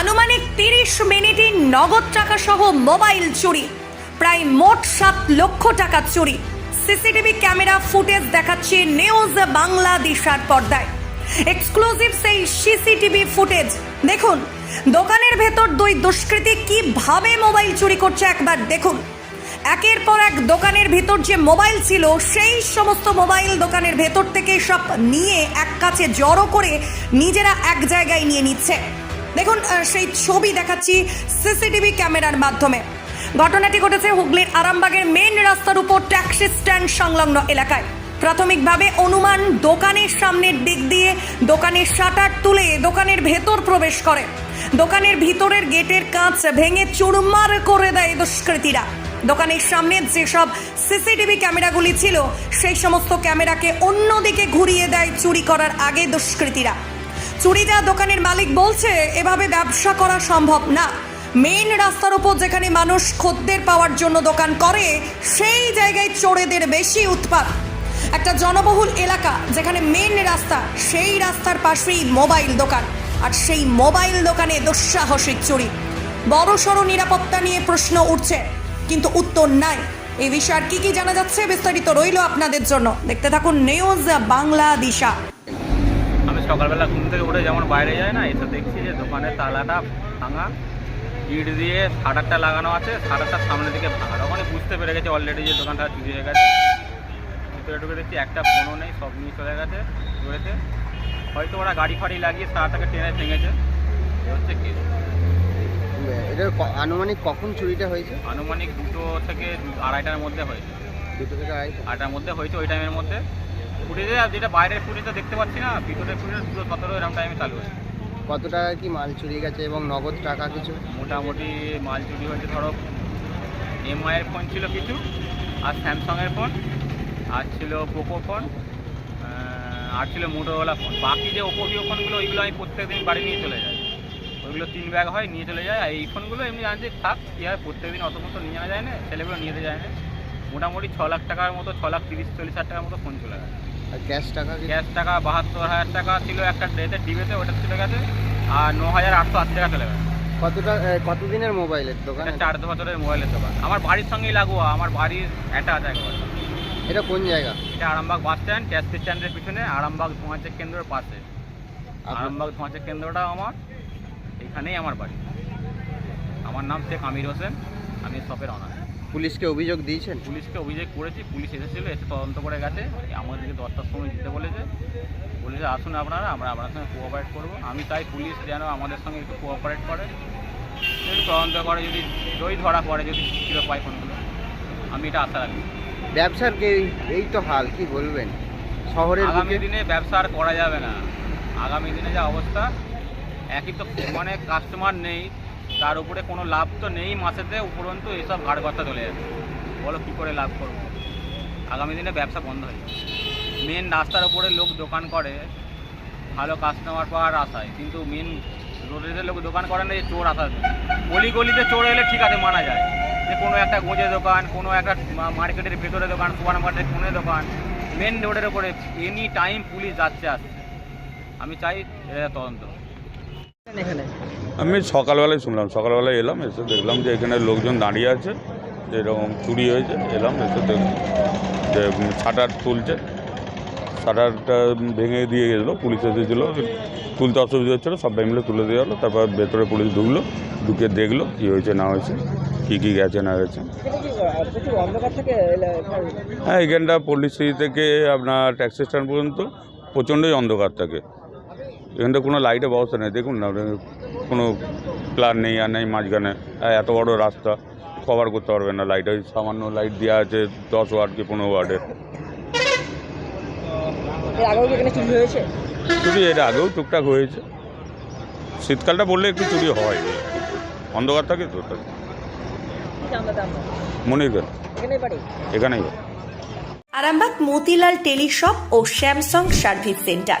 আনুমানিক তিরিশ মিনিটে নগদ টাকা সহ মোবাইল চুরি। প্রায় মোট সাত লক্ষ টাকা চুরি। সিসিটিভি ক্যামেরা ফুটেজ দেখাচ্ছে নিউজ বাংলা দিশার পর্দায়। এক্সক্লুসিভ সেই সিসিটিভি ফুটেজ। দেখুন, দোকানের ভেতর দুই দুষ্কৃতী কীভাবে মোবাইল চুরি করছে একবার দেখুন। একের পর এক দোকানের ভেতর যে মোবাইল ছিল, সেই সমস্ত মোবাইল দোকানের ভেতর থেকে সব নিয়ে এক কাছে জড়ো করে নিজেরা এক জায়গায় নিয়ে নিচ্ছে। দেখুন সেই ছবি দেখাচ্ছি সিসিটিভি ক্যামেরার মাধ্যমে। ঘটনাটি ঘটেছে হুগলির আরামবাগের মেন রাস্তার উপর ট্যাক্সি স্ট্যান্ড সংলগ্ন এলাকায়। প্রাথমিকভাবে অনুমান, দোকানের সামনের দিক দিয়ে দোকানের শাটার তুলে দোকানের ভেতর প্রবেশ করে। দোকানের ভিতরের গেটের কাঁচ ভেঙে চুরমার করে দেয় দুষ্কৃতীরা। দোকানের সামনে যেসব সিসিটিভি ক্যামেরাগুলি ছিল, সেই সমস্ত ক্যামেরাকে অন্যদিকে ঘুরিয়ে দেয় চুরি করার আগে দুষ্কৃতীরা। চুরি যা দোকানের মালিক বলছে, এভাবে ব্যবসা করা সম্ভব না। মেন রাস্তার উপর যেখানে মানুষ খদ্দের পাওয়ার জন্য দোকান করে, সেই জায়গায় চোরেদের বেশি উৎপাত। একটা জনবহুল এলাকা যেখানে মেন রাস্তা, সেই রাস্তার পাশেই মোবাইল দোকান, আর সেই মোবাইল দোকানে দুঃসাহসিক চুরি। বড় সড় নিরাপত্তা নিয়ে প্রশ্ন উঠছে, কিন্তু উত্তর নাই। এই বিষয়ে আর কি কি জানা যাচ্ছে, বিস্তারিত রইল আপনাদের জন্য। দেখতে থাকুন নিউজ বাংলা দিশা সকালবেলা ঘুম থেকে উঠে যেমন বাইরে যায় না এসে দেখছি যে দোকানের তালাটা ভাঙা। ইট দিয়ে শাটারটা লাগানো আছে শাটারটা সামনের দিকে ভাঙা। তখনই বুঝতে পেরে গেছে অলরেডি যে দোকানটা চুরি হয়ে গেছে। ভিতরে ঢুকে দেখছি একটা ফোনও নেই সব নিয়ে চলে গেছে চুরেতে হয়তো ওরা গাড়ি ফাড়ি লাগিয়ে শাটারটাকে টেনে ভেঙেছে। হচ্ছে কি এটা আনুমানিক কখন চুরিটা হয়েছে? আনুমানিক দুটো থেকে আড়াইটার মধ্যে হয়েছে। দুটো থেকে আড়াইটা। আড়াইটার মধ্যে হয়েছে ওই টাইমের মধ্যে। ফুটেজে আর যেটা বাইরের ফুটেজটা দেখতে পাচ্ছি না ভিতরের ফুটেজ দুটো সতেরো এরকম টাইমে চালু হয়েছে। কত টাকা কি মাল চুরি গেছে এবং নগদ টাকা কিছু? মোটামুটি মাল চুরি হয়েছে ধরো এমআইয়ের ফোন ছিল কিছু আর স্যামসাংয়ের ফোন আর ছিল পোকো ফোন আর ছিল মোটোওয়ালা ফোন বাকি যে ওপো ভিও ফোনগুলো ওইগুলো আমি প্রত্যেকদিন বাড়ি নিয়ে চলে যাই। ওইগুলো তিন ব্যাগ হয় নিয়ে চলে যায় আর এই ফোনগুলো এমনি জানছি থাক কী হয় প্রত্যেকদিন অত মতো নিয়ে যাওয়া যায় না ছেলেগুলো নিয়ে যায় না। মোটামুটি ছ লাখ টাকার মতো ছ লাখ তিরিশ চল্লিশ হাজার টাকার মতো ফোন চলে গেছে। আর ক্যাশ টাকা কি? গ্যাস টাকা বাহাত্তর হাজার টাকা ছিল একটা ডেতে ডিবেতে ওটা চলে গেছে। আর ন হাজার আটশো আশি টাকা চলে গেছে। কতটা কতদিনের মোবাইলের দোকান চার বছরের মোবাইলের দোকান। আমার বাড়ির সঙ্গেই লাগোয়া আমার বাড়ির অ্যাটাচ একবার। এটা কোন জায়গা? এটা আরামবাগ বাস স্ট্যান্ড ট্যাক্সি স্ট্যান্ডের পিছনে আরামবাগ ধোঁয়াচেক কেন্দ্রের পাশে। আরামবাগ ধোঁয়াচেক কেন্দ্রটা আমার এখানেই আমার বাড়ি। আমার নাম শেখ আমির হোসেন আমি শপের অনার পুলিশকে অভিযোগ দিয়েছেন? পুলিশকে অভিযোগ করেছি পুলিশ এসেছিল এসে তদন্ত করে গেছে। আমাদেরকে দশটার সময় দিতে বলেছে। বলেছে আসুন আপনারা আমরা আপনার সঙ্গে কোঅপারেট করব। আমি চাই পুলিশ যেন আমাদের সঙ্গে একটু কোঅপারেট করে। তদন্ত করে যদি যদি ধরা পড়ে যদি ছিল পাই ফোনগুলো আমি এটা আশা রাখি। ব্যবসার কে- এই তো হাল কি বলবেন? শহরের আগামী দিনে ব্যবসা আর করা যাবে না। আগামী দিনে যা অবস্থা একই তো মানে কাস্টমার নেই। তার উপরে কোনো লাভ তো নেই মাসেতে, উপরন্তু এসব ঘাড় কথা চলে যাচ্ছে। বলো কী করে লাভ করব? আগামী দিনে ব্যবসা বন্ধ হয়ে যাবে। মেন রাস্তার উপরে লোক দোকান করে, ভালো কাস্টমার পাওয়ার আশায়। কিন্তু মেন রোডের লোক দোকান করে না, যে চোর আসা গলি গলিতে চোর এলে ঠিক আছে, মানা যায়। যে কোনো একটা গোজে দোকান, কোনো একটা মার্কেটের ভেতরে দোকান, সুপার মার্কেটের কোনে দোকান। মেন রোডের উপরে এনি টাইম পুলিশ যাচ্ছে, আসছে। আমি চাই তদন্ত। আমি সকালবেলায় শুনলাম সকালবেলায় এলাম এসে দেখলাম যে এখানে লোকজন দাঁড়িয়ে আছে যে এরকম চুরি হয়েছে এলাম এসে দেখলাম যে শাটার তুলছে। শাটারটা ভেঙে দিয়ে গেছিল পুলিশ এসেছিল তুলতে অসুবিধা হচ্ছিল সবাই মিলে তুলে দিয়ে গেলো তারপর ভেতরে পুলিশ ঢুকলো ঢুকে দেখল কী হয়েছে না হয়েছে কী কী গেছে না গেছে। হ্যাঁ এখানটা পল্লিশ্রী থেকে আপনার ট্যাক্সি স্ট্যান্ড পর্যন্ত প্রচণ্ডই অন্ধকার থাকে। এখানটা কোনো লাইটের ব্যবস্থা নেই। দেখুন না কোনো প্ল্যান নেই আর নেই মাঝখানে। এত বড় রাস্তা কভার করতে পারবে না লাইট ওই সামান্য লাইট দেওয়া আছে দশ ওয়ার্ড কি পনেরো ওয়ার্ডের এর। আগেও কি এখানে চুরি হয়েছে? চুরি এটা আগেও টুকটাক হয়েছে। শীতকালটা বললে একটু চুরি হয়। অন্ধকার থাকে তো তাই। কি জানতে আপনার মনির কেন এখানেই বাড়ি? এখানেই আরামবাগ মতিলাল টেলিশপ ও স্যামসাং সার্ভিস সেন্টার।